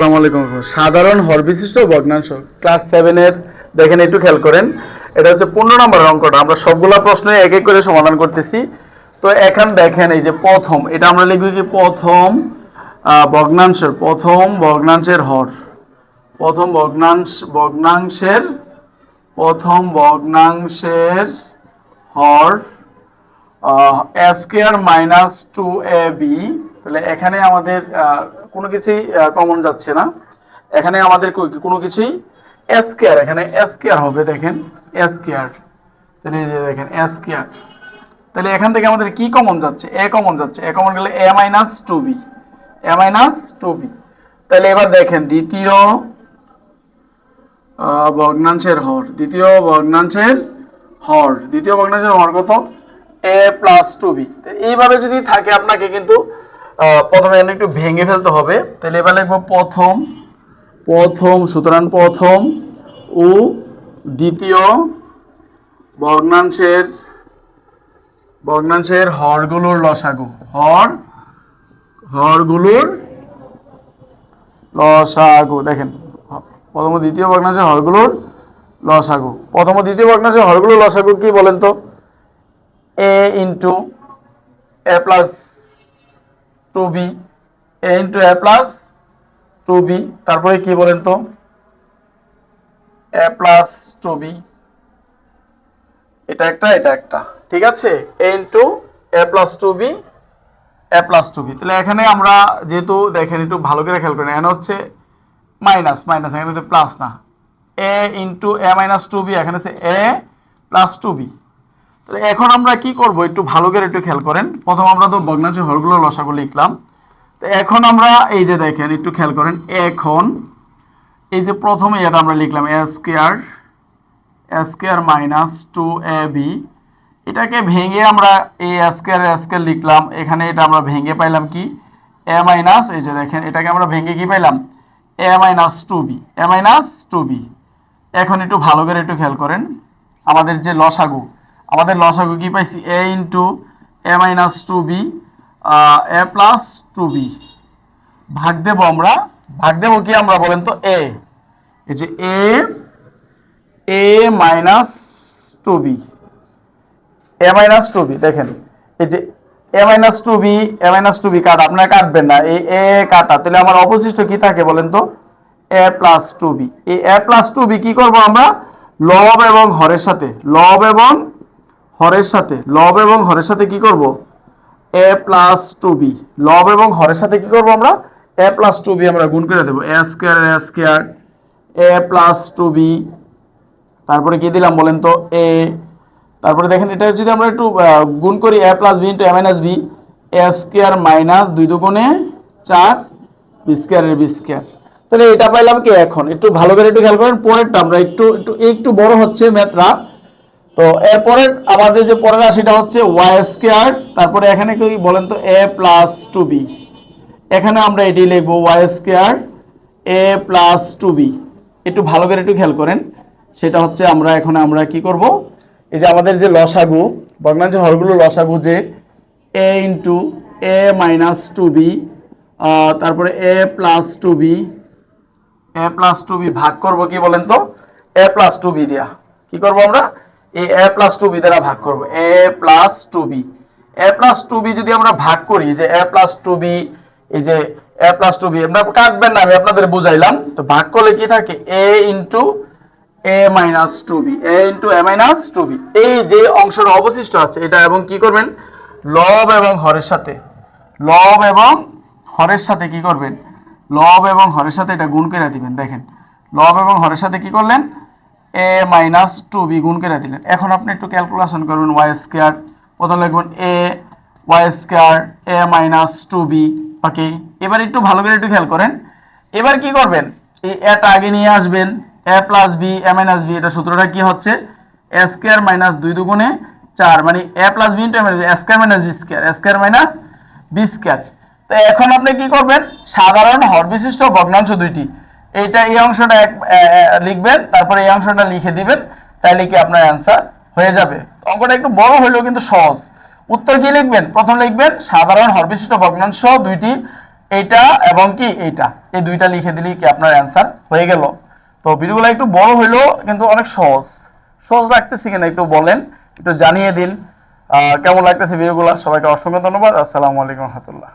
আসসালামু আলাইকুম। সাধারণ হর বিশিষ্ট ভগ্নাংশ ক্লাস সেভেনের দেখেন একটু খেয়াল করেন, এটা হচ্ছে পনেরো নম্বর অঙ্কটা। আমরা সবগুলা প্রশ্ন এক এক করে সমাধান করতেছি। তো এখন দেখেন এই যে প্রথম, এটা আমরা লিখব কি প্রথম ভগ্নাংশের প্রথম ভগ্নাংশের হর। প্রথম ভগ্নাংশ, ভগ্নাংশের, প্রথম ভগ্নাংশের হর square minus two A B. তাহলে এখানে আমাদের কোনো কিছুই কমন যাচ্ছে না। এখানে আমাদের কোনো কিছুই স্কোয়ার এখানে স্কোয়ার হবে, দেখেন স্কোয়ার তাহলে এই যে দেখেন স্কোয়ার তাহলে এখান থেকে আমাদের কি কমন যাচ্ছে? এ কমন যাচ্ছে। এ কমন গেলে A minus two B A minus two B তাহলে এবার দেখেন, দ্বিতীয় ভগ্নাংশের হর। দ্বিতীয় ভগ্নাংশের হর। দ্বিতীয় ভগ্নাংশের হর কত? এ প্লাস টু বি এইভাবে যদি থাকে আপনাকে কিন্তু প্রথমে এখানে একটু ভেঙে ফেলতে হবে। তাহলে এবার লিখব প্রথম প্রথম, সুতরাং প্রথম ও দ্বিতীয় ভগ্নাংশের ভগ্নাংশের হরগুলোর লসাগু, হর, হরগুলোর লসাগু, দেখেন, প্রথম দ্বিতীয় ভগ্নাংশের হরগুলোর লসাগু। প্রথম দ্বিতীয় ভগ্নাংশের হরগুলোর লসাগু কি বলেন তো? A into A plus two B A into A plus two B তারপরে কি বলেন তো? এ প্লাস টু বি এটা একটা এটা একটা। ঠিক আছে? A into A plus two B A plus two B তাহলে এখানে আমরা যেহেতু দেখেন একটু ভালো করে খেয়াল করেন, এখানে হচ্ছে মাইনাস মাইনাস এখানে প্লাস না। A into A minus two B এখানে হচ্ছে এ প্লাস টু বি তাহলে এখন আমরা কি করব? একটু ভালো করে একটু খেয়াল করেন। প্রথম আমরা তো ভগ্নাংশের হরগুলো লসাগু লিখলাম। তো এখন আমরা এই যে দেখেন, একটু খেয়াল করেন। এখন এই যে প্রথমে এটা আমরা লিখলাম A square A square minus two A B এটাকে ভেঙে আমরা এই স্কোয়ার স্কোয়ার লিখলাম। এখানে এটা আমরা ভেঙে পাইলাম কি? এ মাইনাস এই যে দেখেন, এটাকে আমরা ভেঙে কি পাইলাম? A minus two B A minus two B এখন একটু ভালো করে একটু খেয়াল করেন। আমাদের যে লসাগু আমাদের লসাগু কি পাইছি? A into A minus two B A plus two B ভাগ দেবো আমরা, ভাগ দেবো কি আমরা বলেন তো? এ এই যে A A minus two B A minus two B দেখেন। এই যে A minus two B A minus two B cut, আপনারা কাটবেন না। এই এ কাটা, তাহলে আমার অবশিষ্ট কি থাকে বলেন তো? এ প্লাস টু বি এই এ প্লাস টু বি কি করব আমরা? লব এবং হরের সাথে, লব এবং হরের সাথে, লব এবং হরের সাথে কি করব? A plus two B. লব এবং হরের সাথে কি করব আমরা? এ প্লাস টু বি আমরা গুণ করে দেবো। A square A square, A plus two B. তারপরে কি দিলাম বলেন তো? এ। তারপরে দেখেন, এটা যদি আমরা একটু গুণ করি, A plus B into A minus B, A square minus দুই দুগুণে চার, বি স্কোয়ারের বি স্কোয়ার। তাহলে এটা পাইলাম কি এখন? একটু ভালো করে একটু খেয়াল করেন, পরেরটা আমরা একটু একটু একটু বড় হচ্ছে ম্যাথরা তো এরপরে আমাদের যে পরের রাশিটা হচ্ছে ওয়াই স্কোয়ার তারপরে এখানে কি বলেন তো এ প্লাস টু বি এখানে আমরা এটি লিখব Y square A plus two B একটু ভালো করে একটু খেয়াল করেন, সেটা হচ্ছে আমরা এখন আমরা কি করব? এই যে আমাদের যে লসাগু ভগ্নাংশ হরগুলো লসাগু যে A into A minus two B তারপরে A plus two B A plus two B ভাগ করব কি বলেন তো? এ প্লাস টু বি দিয়া। কি করব আমরা? এই এ প্লাস টু বি দ্বারা ভাগ করব। A plus two B A plus two B যদি আমরা ভাগ করি যে এ প্লাস টু বি এই যে এ প্লাস টু বি আমরা কাটবেন না, আমি আপনাদের বুঝাইলাম। তো ভাগ করলে কি থাকে? A into A minus two B A into A minus two B এই যে অংশটা অবশিষ্ট আছে, এটা এবং কি করবেন? লব এবং হরের সাথে। লব এবং হরের সাথে কি করবেন? লব এবং হরের সাথে এটা গুণ করে দিবেন, দেখেন। লব এবং হরের সাথে কি করলেন? এ মাইনাস টু বি গুণ করে দিলেন। এখন আপনি একটু ক্যালকুলেশন করবেন ওয়াই স্কোয়ার প্রথম লিখবেন A Y square A minus two B, okay? এবার একটু ভালো করে একটু খেয়াল করেন। এবার কি করবেন? এই এটা আগে নিয়ে আসবেন A plus B A minus B এটা সূত্রটা কি হচ্ছে? এ স্কোয়ার মাইনাস দুই দুগুণে চার মানে A plus B into A minus square minus B square square minus B square তো এখন আপনি কি করবেন? সাধারণ হর বিশিষ্ট ভগ্নাংশ দুইটি এইটা এই অংশটা এক লিখবেন, তারপরে এই অংশটা লিখে দিবেন তাহলে কি আপনার অ্যান্সার হয়ে যাবে। অঙ্কটা একটু বড় হলেও কিন্তু সহজ। উত্তর কি লিখবেন? প্রথম লিখবেন, সাধারণ হরবিশিষ্ট ভগ্নাংশ দুইটি, এইটা এবং কি এইটা। এই দুইটা লিখে দিলেই কি আপনার অ্যান্সার হয়ে গেল। তো ভিডিওগুলো একটু বড় হইল কিন্তু অনেক সহজ। সহজ লাগতেছে কিনা একটু বলেন, একটু জানিয়ে দিন। কেমন লাগতেছে ভিডিওগুলো? সবাইকে অসংখ্য ধন্যবাদ। আসসালামু আলাইকুম রহমতুল্লাহ।